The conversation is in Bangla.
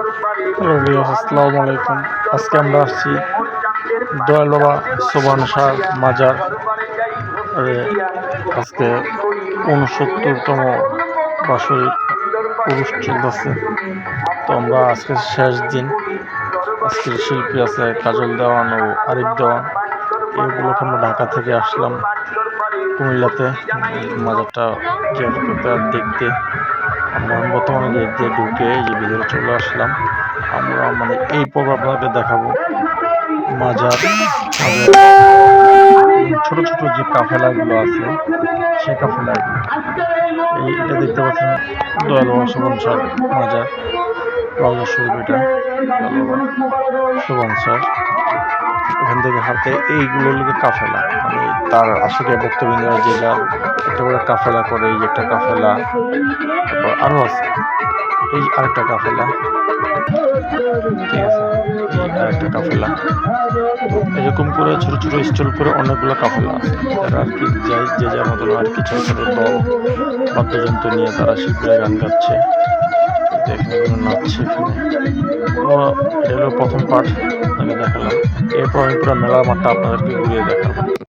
আসসালামু আলাইকুম। আজকে আমরা আসছি দয়াল বাবা সোবান শাহ মাজার আজকে উনসত্তরতম বার্ষিক পুরুষ চলতেছে। তো আমরা আজকে শেষ দিন। আজকের শিল্পী আছে কাজল দেওয়ান ও আরিফ দেওয়ান। উপলক্ষে আমরা ঢাকা থেকে আসলাম। কুমিল্লাতে মাজারটা আর দেখতে। আমরা বর্তমানে গেট দিয়ে ঢুকে এই যে ভিতরে চলে আসলাম, আমরা মানে এই পর্ব আপনাকে দেখাবো মাজার ছোট ছোট যে কাফেলাগুলো আছে, সেই কাফেলাগুলো। এই এটা দেখতে পাচ্ছেন দয়াল স্যার মাজার রওজা শরীফ এটা। স্যার, এখান থেকে হাতে এইগুলো কাফেলা। তার আশিকের ভক্তবৃন্দরা যে যার একটা করে কাফেলা করে, এই একটা কাফেলা আরও আছে। এই আরেকটা কাফেলা। ঠিক আছে, আরেকটা কাফেলা। এরকম করে ছোট ছোট স্টল করে অনেকগুলো কাফেলা আছে। যারা আর কি যাই, যে যার মতো আর কি ছোট ছোট দল, বাদ্যযন্ত্র নিয়ে তারা শিল্পীরা গান গাচ্ছে। এখানে নাচছে এখানে। প্রথম পার্ট আপনাকে দেখালাম। এরপর আমি পুরো মেলার মাঠটা আপনাদেরকে ঘুরিয়ে দেখাবো।